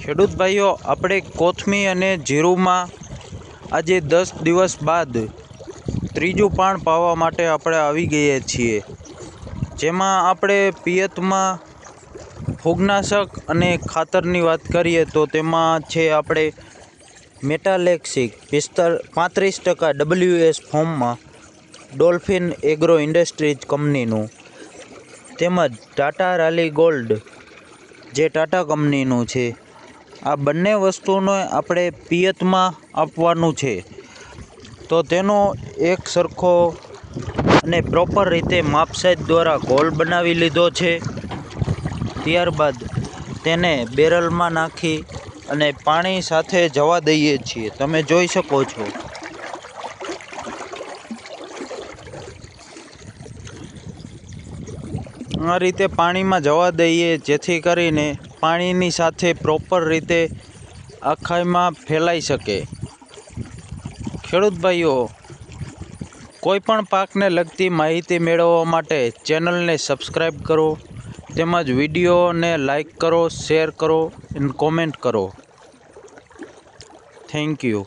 ખેડૂત ભાઈઓ, આપણે કોથમી અને જીરુમાં આજે દસ દિવસ બાદ ત્રીજું પાણ પાવા માટે આપણે આવી ગયા છીએ. જેમાં આપણે પિયતમાં ફૂગનાશક અને ખાતરની વાત કરીએ તો તેમાં છે આપણે મેટાલેક્સિક પિસ્તર પાંત્રીસ ટકા ડબલ્યુએસ ફોર્મમાં ડોલ્ફિન એગ્રો ઇન્ડસ્ટ્રીઝ કંપનીનું. તેમજ ટાટા રાલી ગોલ્ડ જે ટાટા કંપનીનું છે. આ બંને વસ્તુને આપણે પિયતમાં આપવાનું છે. તો તેનો એક સરખો અને પ્રોપર રીતે માપસાઈજ દ્વારા ગોલ બનાવી લીધો છે. ત્યારબાદ તેને બેરલમાં નાખી અને પાણી સાથે જવા દઈએ છીએ. તમે જોઈ શકો છો. આ રીતે પાણીમાં જવા દઈએ જેથી કરીને પાણીની સાથે પ્રોપર રીતે આખાઈમાં ફેલાઈ શકે. ખેડૂત ભાઈઓ, કોઈપણ પાકને લગતી માહિતી મેળવવા માટે ચેનલને સબસ્ક્રાઈબ કરો, તેમજ વિડીયોને લાઈક કરો શેર કરો અને કોમેન્ટ કરો. Thank you